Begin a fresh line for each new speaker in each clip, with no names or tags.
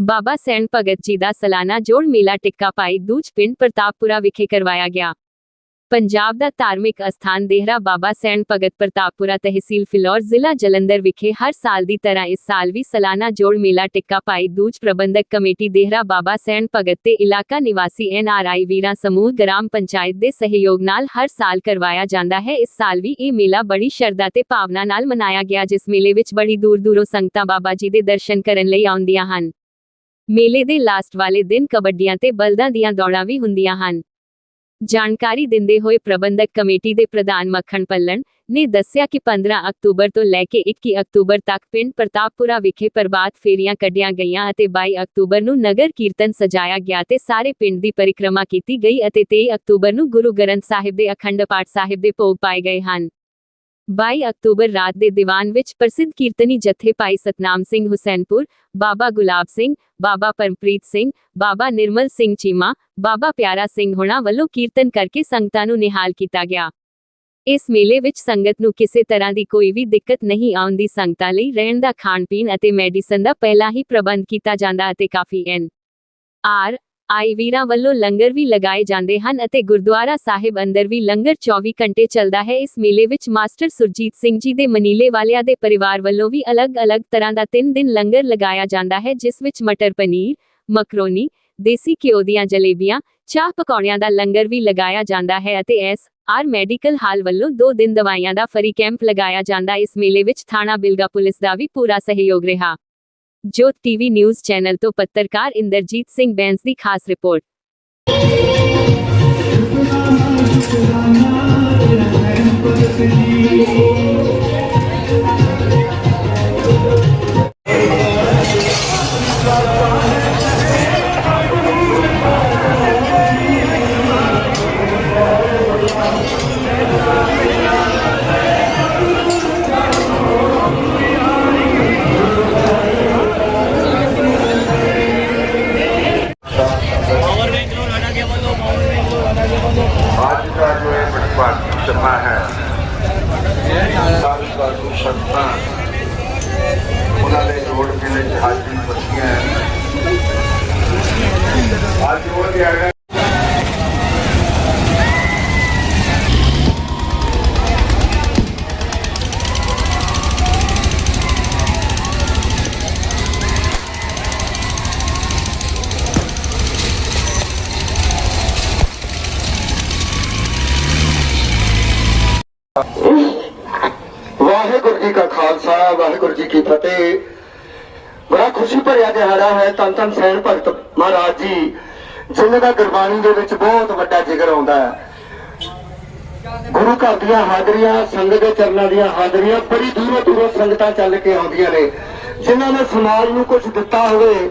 ਬਾਬਾ ਸੈਣ ਭਗਤ ਜੀ ਦਾ ਸਾਲਾਨਾ ਜੋੜ ਮੇਲਾ ਟਿੱਕਾ ਪਾਈ ਦੂਜ ਪਿੰਡ ਪ੍ਰਤਾਪਪੁਰਾ ਵਿਖੇ ਕਰਵਾਇਆ ਗਿਆ। ਪੰਜਾਬ ਦਾ ਧਾਰਮਿਕ ਅਸਥਾਨ ਦੇਹਰਾ ਬਾਬਾ ਸੈਣ ਭਗਤ ਪ੍ਰਤਾਪਪੁਰਾ ਤਹਿਸੀਲ ਫਿਲੌਰ ਜ਼ਿਲ੍ਹਾ ਜਲੰਧਰ ਵਿਖੇ ਹਰ ਸਾਲ ਦੀ ਤਰ੍ਹਾਂ ਇਸ ਸਾਲ ਵੀ ਸਾਲਾਨਾ ਜੋੜ ਮੇਲਾ ਟਿੱਕਾ ਪਾਈ ਦੂਜ ਪ੍ਰਬੰਧਕ ਕਮੇਟੀ ਦੇਹਰਾ ਬਾਬਾ ਸੈਣ ਭਗਤ ਤੇ ਇਲਾਕਾ ਨਿਵਾਸੀ ਐਨਆਰਆਈ ਵੀਰਾਂ ਸਮੂਹ ਗ੍ਰਾਮ ਪੰਚਾਇਤ ਦੇ ਸਹਿਯੋਗ ਨਾਲ ਹਰ ਸਾਲ ਕਰਵਾਇਆ ਜਾਂਦਾ ਹੈ। ਇਸ ਸਾਲ ਵੀ ਇਹ ਮੇਲਾ ਬੜੀ ਸ਼ਰਧਾ ਤੇ ਭਾਵਨਾ ਨਾਲ ਮਨਾਇਆ ਗਿਆ, ਜਿਸ ਮੇਲੇ ਵਿੱਚ ਬੜੀ ਦੂਰ ਦੂਰੋਂ ਸੰਗਤਾਂ ਬਾਬਾ ਜੀ ਦੇ ਦਰਸ਼ਨ ਕਰਨ ਲਈ ਆਉਂਦੀਆਂ ਹਨ। ਮੇਲੇ ਦੇ ਲਾਸਟ ਵਾਲੇ ਦਿਨ ਕਬੱਡੀਆਂ ਤੇ ਬਲਦਾਂ ਦੀਆਂ ਦੌੜਾਂ ਵੀ ਹੁੰਦੀਆਂ ਹਨ। ਜਾਣਕਾਰੀ ਦਿੰਦੇ ਹੋਏ ਪ੍ਰਬੰਧਕ ਕਮੇਟੀ ਦੇ ਪ੍ਰਧਾਨ ਮੱਖਣ ਪੱਲਣ ਨੇ ਦੱਸਿਆ ਕਿ 15 ਅਕਤੂਬਰ ਤੋਂ ਲੈ ਕੇ 21 ਅਕਤੂਬਰ ਤੱਕ ਪਿੰਡ ਪ੍ਰਤਾਪਪੁਰਾ ਵਿਖੇ ਪ੍ਰਭਾਤ ਫੇਰੀਆਂ ਕੱਢੀਆਂ ਗਈਆਂ ਅਤੇ 22 ਅਕਤੂਬਰ ਨੂੰ ਨਗਰ ਕੀਰਤਨ ਸਜਾਇਆ ਗਿਆ ਤੇ ਸਾਰੇ ਪਿੰਡ ਦੀ ਪਰਿਕਰਮਾ ਕੀਤੀ ਗਈ ਅਤੇ 23 ਅਕਤੂਬਰ ਨੂੰ ਗੁਰੂ ਗ੍ਰੰਥ ਸਾਹਿਬ ਦੇ ਅਖੰਡ ਪਾਠ ਸਾਹਿਬ ਦੇ ਭੋਗ ਪਾਏ ਗਏ ਹਨ। 22 ਅਕਤੂਬਰ ਰਾਤ ਦੇ ਦੀਵਾਨ ਵਿੱਚ ਪ੍ਰਸਿੱਧ ਕੀਰਤਨੀ ਜਥੇ ਭਾਈ ਸਤਨਾਮ ਸਿੰਘ ਹੁਸੈਨਪੁਰ, ਬਾਬਾ ਗੁਲਾਬ ਸਿੰਘ, ਬਾਬਾ ਪਰਮਪ੍ਰੀਤ ਸਿੰਘ, ਬਾਬਾ ਨਿਰਮਲ ਸਿੰਘ ਚੀਮਾ, ਬਾਬਾ ਪਿਆਰਾ ਸਿੰਘ ਹੋਣਾ ਵੱਲੋਂ ਕੀਰਤਨ ਕਰਕੇ ਸੰਗਤਾਂ ਨੂੰ ਨਿਹਾਲ ਕੀਤਾ ਗਿਆ। ਇਸ ਮੇਲੇ ਵਿੱਚ ਸੰਗਤ ਨੂੰ ਕਿਸੇ ਤਰ੍ਹਾਂ ਦੀ ਕੋਈ ਵੀ ਦਿੱਕਤ ਨਹੀਂ ਆਉਂਦੀ ਸੰਗਤਾਂ ਲਈ ਰਹਿਣ ਦਾ ਖਾਣ ਪੀਣ ਅਤੇ ਮੈਡੀਸਨ ਦਾ ਪਹਿਲਾਂ ਹੀ ਪ੍ਰਬੰਧ ਕੀਤਾ ਜਾਂਦਾ ਅਤੇ ਕਾਫੀ ਐਨ ਆਰ ਆਈ ਵੀਰਾਂ ਵੱਲੋਂ ਲੰਗਰ ਵੀ ਲਗਾਏ ਜਾਂਦੇ ਹਨ ਅਤੇ ਗੁਰਦੁਆਰਾ ਸਾਹਿਬ ਅੰਦਰ ਵੀ ਲੰਗਰ 24 ਘੰਟੇ ਚੱਲਦਾ ਹੈ। ਇਸ ਮੇਲੇ ਵਿੱਚ ਮਾਸਟਰ ਸੁਰਜੀਤ ਸਿੰਘ ਜੀ ਦੇ ਮਨੀਲੇ ਵਾਲਿਆਂ ਦੇ ਪਰਿਵਾਰ ਵੱਲੋਂ ਵੀ ਅਲੱਗ-ਅਲੱਗ ਤਰ੍ਹਾਂ ਦਾ 3 ਦਿਨ ਲੰਗਰ ਲਗਾਇਆ ਜਾਂਦਾ ਹੈ, ਜਿਸ ਵਿੱਚ ਮਟਰ ਪਨੀਰ, ਮਕਰੋਨੀ, ਦੇਸੀ ਘਿਓ ਦੀਆਂ ਜਲੇਬੀਆਂ, ਚਾਹ ਪਕੌੜਿਆਂ ਦਾ ਲੰਗਰ ਵੀ ਲਗਾਇਆ ਜਾਂਦਾ ਹੈ ਅਤੇ ਐਸ ਆਰ ਮੈਡੀਕਲ ਹਾਲ ਵੱਲੋਂ 2 ਦਿਨ ਦਵਾਈਆਂ ਦਾ ਫਰੀ ਕੈਂਪ ਲਗਾਇਆ ਜਾਂਦਾ। ਇਸ ਮੇਲੇ ਵਿੱਚ ਥਾਣਾ ਬਿਲਗਾ ਪੁਲਿਸ ਦਾ ਵੀ ਪੂਰਾ ਸਹਿਯੋਗ ਰਿਹਾ। ਜੋਤ ਟੀਵੀ ਨਿਊਜ਼ ਚੈਨਲ ਤੋਂ ਪੱਤਰਕਾਰ ਇੰਦਰਜੀਤ ਸਿੰਘ ਬੈਂਸ ਦੀ ਖਾਸ ਰਿਪੋਰਟ।
ਵਾਹਿਗੁਰੂ ਜੀ ਕਾ ਖਾਲਸਾ, ਵਾਹਿਗੁਰੂ ਜੀ ਕੀ ਫਤਿਹ। ਬੜਾ ਖੁਸ਼ੀ ਭਰਿਆ ਦਿਹਾੜਾ ਹੈ ਤਨ ਤਨ ਸੈਣ ਭਗਤ ਮਹਾਰਾਜ ਜੀ ਜਿਨ੍ਹਾਂ ਦਾ ਗੁਰਬਾਣੀ ਦੇ ਵਿੱਚ ਬਹੁਤ ਵੱਡਾ ਜ਼ਿਕਰ ਆਉਂਦਾ ਹੈ। ਗੁਰੂ ਘਰ ਦੀਆਂ ਹਾਜ਼ਰੀਆਂ, ਸੰਗਤ ਦੇ ਚਰਨਾਂ ਦੀਆਂ ਹਾਜ਼ਰੀਆਂ, ਬੜੀ ਦੂਰੋਂ ਦੂਰੋਂ ਸੰਗਤਾਂ ਚੱਲ ਕੇ ਆਉਂਦੀਆਂ ਨੇ। ਜਿਨ੍ਹਾਂ ਨੇ ਸਮਾਜ ਨੂੰ ਕੁਝ ਦਿੱਤਾ ਹੋਵੇ।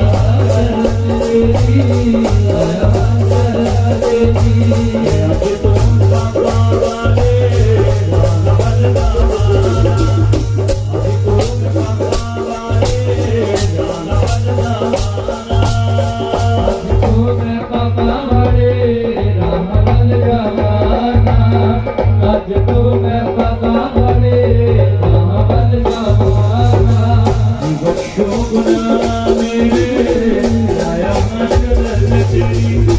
ਪੜਾਈ
ਜੀ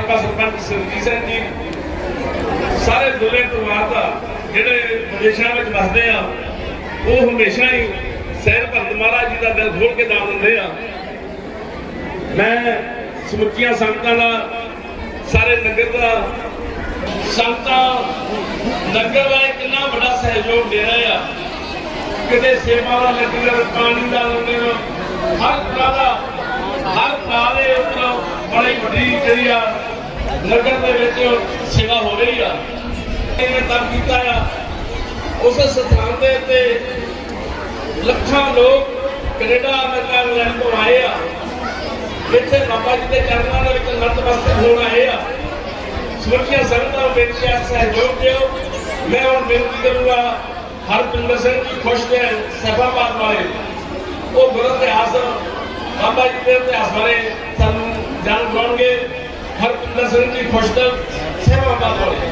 ਸਾਬਕਾ ਸਰਪੰਚ ਸਰਜੀਤ ਸਿੰਘ ਜੀ, ਸਾਰੇ ਦੁਲੇ ਪਰਿਵਾਰ ਦਾ ਜਿਹੜੇ ਵਿਦੇਸ਼ਾਂ ਵਿੱਚ ਵਸਦੇ ਆ, ਉਹ ਹਮੇਸ਼ਾ ਹੀ ਸਹਿਰ ਭਗਤ ਮਹਾਰਾਜ ਜੀ ਦਾ ਦਿਲ ਖੋਲ ਕੇ ਦਾਨ ਦਿੰਦੇ ਆ। ਮੈਂ ਸਮੁੱਚੀਆਂ ਸੰਗਤਾਂ ਦਾ, ਸਾਰੇ ਨਗਰ ਦਾ, ਸੰਗਤਾਂ, ਨਗਰ ਦਾ ਕਿੰਨਾ ਵੱਡਾ ਸਹਿਯੋਗ ਦੇ ਰਹੇ ਆ। ਕਿਤੇ ਸੇਵਾ ਦਾ ਲੰਗਰ ਪਾਣੀ ਦਾ ਲੰਗਰ ਹਰ ਤਰ੍ਹਾਂ ਦਾ, ਹਰ ਤਰ੍ਹਾਂ ਦੇ ਉੱਪਰ ਬੜੀ ਵੱਡੀ ਜਿਹੜੀ ਆ ਨਗਰ ਦੇ ਵਿੱਚ ਸੇਵਾ ਹੋ ਰਹੀ ਆ। ਇਹਨੇ ਤਾਂ ਕੀਤਾ ਆ। ਉਸ ਸਥਾਨ ਦੇ ਉੱਤੇ ਲੱਖਾਂ ਲੋਕ ਕੈਨੇਡਾ, ਅਮਰੀਕਾ, ਇੰਗਲੈਂਡ ਤੋਂ ਆਏ ਆ। ਇੱਥੇ ਬਾਬਾ ਜੀ ਦੇ ਚਰਨਾਂ ਦੇ ਵਿੱਚ ਨਤਮਸਤਕ ਹੋਣ ਆਏ ਆ। ਸੁਰੱਖਿਆ ਸੰਗਤਾਂ ਨੂੰ ਬੇਨਤੀ ਹੈ, ਸਹਿਯੋਗ ਦਿਓ। ਮੈਂ ਹੁਣ ਬੇਨਤੀ ਕਰੂੰਗਾ, ਹਰਪਿੰਦਰ ਸਿੰਘ ਜੀ ਖੁਸ਼ ਦੇ ਸਭਾਵਾਦ ਵਾਲੇ। ਉਹ ਗੁਰੂ ਇਤਿਹਾਸ, ਬਾਬਾ ਜੀ ਦੇ ਇਤਿਹਾਸ ਬਾਰੇ ਸਾਨੂੰ ਜਾਣ ਜੀ ਖੁਸ਼ਦਲ ਸੇਵਾ ਵਾਲੇ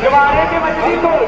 ਜਵਾਰੇ ਦੇ ਮੱਛੀ ਢੋਲ ਢੋਲ ਦੀ ਜੋੜਨ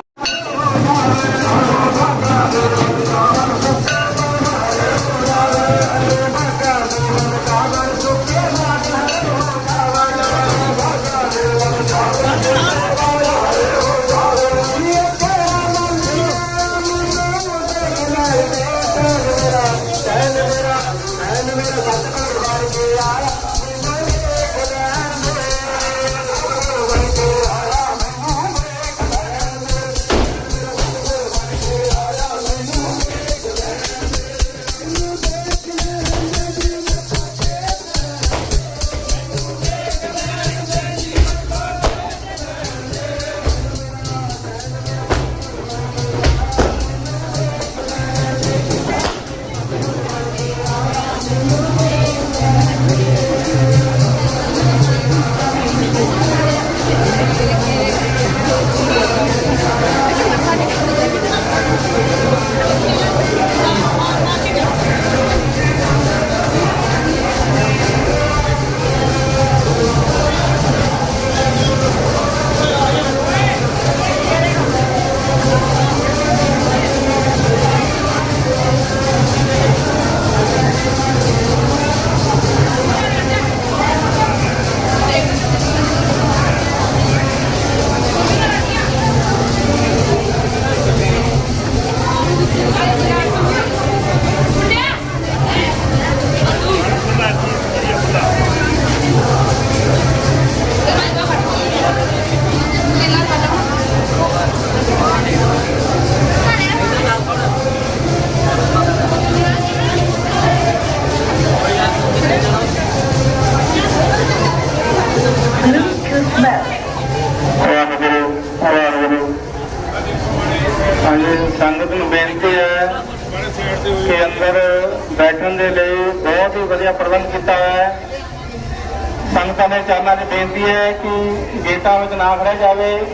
ਕਿ ਵਿੱਚ ਨਾ ਖੜਿਆ ਜਾਵੇ।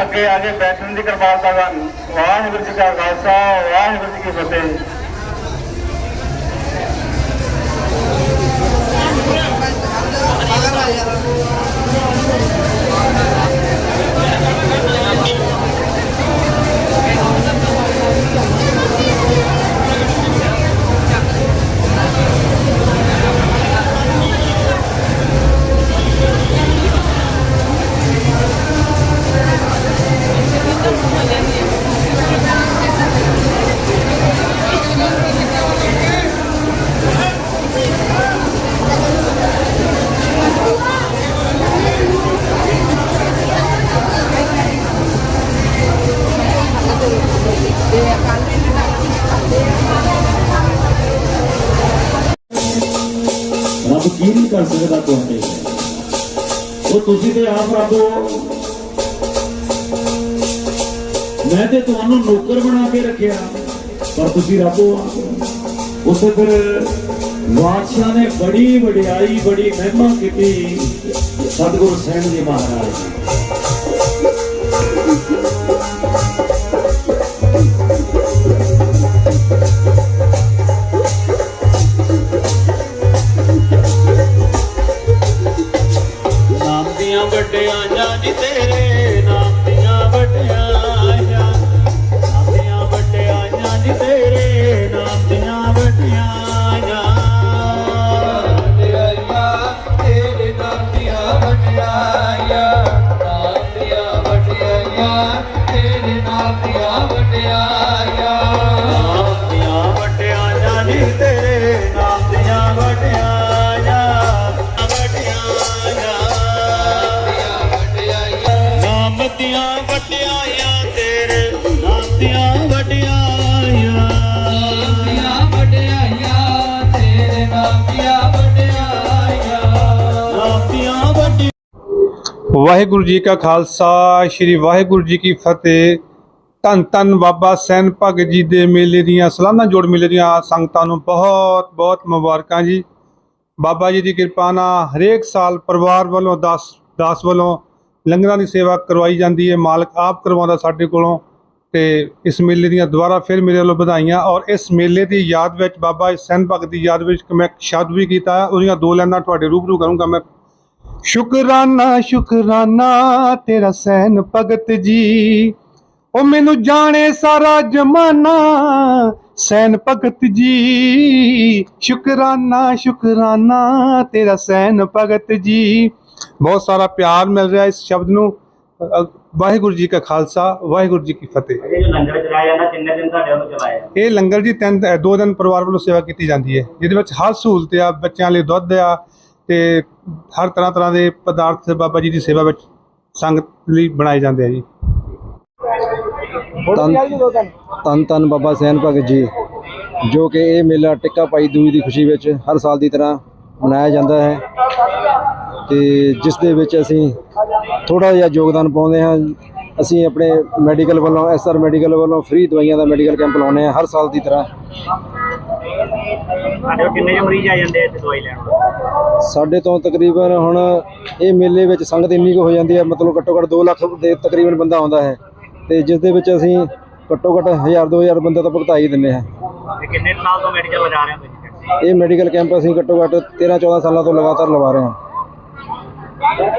ਅੱਗੇ ਆ ਕੇ ਬੈਠਣ ਦੀ ਕਿਰਪਾਲਤਾ ਕਰਨ। ਵਾਹਿਗੁਰੂ ਜੀ ਕਾ ਖਾਲਸਾ, ਵਾਹਿਗੁਰੂ ਜੀ ਕੀ ਫਤਿਹ।
ਰੱਬ ਤੁਸੀਂ ਤੇ ਆਪ ਰੱਬ ਮੈਂ ਤੇ ਤੁਹਾਨੂੰ ਨੌਕਰ ਬਣਾ ਕੇ ਰੱਖਿਆ, ਪਰ ਤੁਸੀਂ ਰੱਬ ਹੋ। ਉੱਥੇ ਫਿਰ ਬਾਦਸ਼ਾਹ ਨੇ ਬੜੀ ਵਡਿਆਈ, ਬੜੀ ਮਹਿਮਾ ਕੀਤੀ। ਸਤਿਗੁਰੂ ਸੈਣ ਜੀ ਮਹਾਰਾਜ। ਵਡਿਆਈਆਂ ਤੇਰੇ
ਵਾਹਿਗੁਰੂ ਜੀ ਕਾ ਖਾਲਸਾ, ਸ੍ਰੀ ਵਾਹਿਗੁਰੂ ਜੀ ਕੀ ਫਤਿਹ। ਧੰਨ ਧੰਨ ਬਾਬਾ ਸੈਨ ਭਗਤ ਜੀ ਦੇ ਮੇਲੇ ਦੀਆਂ, ਸਲਾਨਾ ਜੋੜ ਮੇਲੇ ਦੀਆਂ ਸੰਗਤਾਂ ਨੂੰ ਬਹੁਤ ਬਹੁਤ ਮੁਬਾਰਕਾਂ ਜੀ। ਬਾਬਾ ਜੀ ਦੀ ਕਿਰਪਾ ਨਾਲ ਹਰੇਕ ਸਾਲ ਪਰਿਵਾਰ ਵੱਲੋਂ, ਦਾਸ ਦਾਸ ਵੱਲੋਂ ਲੰਗਰਾਂ ਦੀ ਸੇਵਾ ਕਰਵਾਈ ਜਾਂਦੀ ਹੈ। ਮਾਲਕ ਆਪ ਕਰਵਾਉਂਦਾ ਸਾਡੇ ਕੋਲੋਂ ਤੇ ਇਸ ਮੇਲੇ ਦੀਆਂ ਦੁਬਾਰਾ ਫਿਰ ਮੇਰੇ ਵੱਲੋਂ ਵਧਾਈਆਂ। ਔਰ ਇਸ ਮੇਲੇ ਦੀ ਯਾਦ ਵਿੱਚ ਬਾਬਾ ਸੈਨ ਭਗਤ ਦੀ ਯਾਦ ਵਿੱਚ ਮੈਂ ਸ਼ਬਦ ਵੀ ਕੀਤਾ। ਉਹਦੀਆਂ ਦੋ ਲਾਈਨਾਂ ਤੁਹਾਡੇ ਰੂਬਰੂ ਕਰੂੰਗਾ। ਮੈਂ ਸ਼ੁਕਰਾਨਾ ਸ਼ੁਕਰਾਨਾ ਤੇਰਾ ਸੈਨ ਭਗਤ ਜੀ। ਉਹ ਮੈਨੂੰ ਜਾਣੇ ਸਾਰਾ ਜਮਾਨਾ ਸੈਨ ਭਗਤ ਜੀ। ਸ਼ੁਕਰਾਨਾ ਸ਼ੁਕਰਾਨਾ ਤੇਰਾ ਸੈਨ ਭਗਤ ਜੀ। ਬਹੁਤ ਸਾਰਾ ਪਿਆਰ ਮਿਲ ਰਿਹਾ ਇਸ ਸ਼ਬਦ ਨੂੰ। ਵਾਹਿਗੁਰੂ ਜੀ ਕਾ ਖਾਲਸਾ ਵਾਹਿਗੁਰੂ ਜੀ ਕੀ ਫਤਿਹ।
ਇਹ ਲੰਗਰ ਚਲਾਇਆ ਜਾਂਦਾ ਕਿੰਨੇ ਦਿਨ ਤੁਹਾਡੇ ਵੱਲੋਂ ਚਲਾਇਆ
ਇਹ ਲੰਗਰ ਜੀ ਤਿੰਨ ਦੋ ਦਿਨ ਪਰਿਵਾਰ ਵੱਲੋਂ ਸੇਵਾ ਕੀਤੀ ਜਾਂਦੀ ਹੈ। ਜਿਹਦੇ ਵਿੱਚ ਹਰ ਸਹੂਲਤ ਆ ਬੱਚਿਆਂ ਲਈ ਦੁੱਧ ਆ ਤੇ ਹਰ ਤਰ੍ਹਾਂ ਤਰ੍ਹਾਂ ਦੇ ਪਦਾਰਥ ਬਾਬਾ ਜੀ ਦੀ ਸੇਵਾ ਵਿੱਚ ਸੰਗਤ ਲਈ ਬਣਾਏ ਜਾਂਦੇ ਆ ਜੀ।
ਧੰਨ ਧੰਨ ਧੰਨ ਬਾਬਾ ਸੈਨ ਭਗਤ ਜੀ ਜੋ ਕਿ ਇਹ ਮੇਲਾ ਟਿੱਕਾ ਪਾਈ ਦੂਜ ਦੀ ਖੁਸ਼ੀ ਵਿੱਚ ਹਰ ਸਾਲ ਦੀ ਤਰ੍ਹਾਂ ਮਨਾਇਆ ਜਾਂਦਾ ਹੈ। ਤੇ ਜਿਸ ਦੇ ਵਿੱਚ ਅਸੀਂ ਥੋੜਾ ਜਿਹਾ ਯੋਗਦਾਨ ਪਾਉਂਦੇ ਹਾਂ। ਅਸੀਂ ਆਪਣੇ ਮੈਡੀਕਲ ਵੱਲੋਂ ਐਸਆਰ ਮੈਡੀਕਲ ਵੱਲੋਂ ਫ੍ਰੀ ਦਵਾਈਆਂ ਦਾ ਮੈਡੀਕਲ ਕੈਂਪ ਲਾਉਂਦੇ ਹਾਂ। ਹਰ ਸਾਲ ਦੀ ਤਰ੍ਹਾਂ
ਸਾਡੇ ਕੋਲ ਕਿੰਨੇ ਕੁ ਮਰੀਜ਼ ਆ ਜਾਂਦੇ ਆ ਇੱਥੇ ਦਵਾਈ ਲੈਣ?
ਸਾਡੇ ਤੋਂ ਤਕਰੀਬਨ ਹੁਣ ਇਹ ਮੇਲੇ ਵਿੱਚ ਸੰਗਤ ਇੰਨੀ ਕੁ ਹੋ ਜਾਂਦੀ ਹੈ ਮਤਲਬ ਘੱਟੋ ਘੱਟ 2 ਲੱਖ ਦੇ ਤਕਰੀਬਨ ਬੰਦਾ ਆਉਂਦਾ ਹੈ ਤੇ ਜਿਸ ਦੇ ਵਿੱਚ ਅਸੀਂ ਘੱਟੋ ਘੱਟ 1000 2000 ਬੰਦੇ ਤਾਂ ਭੁਗਤਾ ਹੀ ਦਿੰਦੇ ਹਾਂ।
ਤੇ ਕਿੰਨੇ ਕੁ ਸਾਲ ਤੋਂ ਮੈਡੀਕਲ ਲਗਾ ਰਹੇ ਹੋ ਤੁਸੀਂ?
ਇਹ ਮੈਡੀਕਲ ਕੈਂਪ ਅਸੀਂ ਘੱਟੋ ਘੱਟ 13 14 ਸਾਲਾਂ ਤੋਂ ਲਗਾਤਾਰ ਲਵਾ ਰਹੇ ਹਾਂ।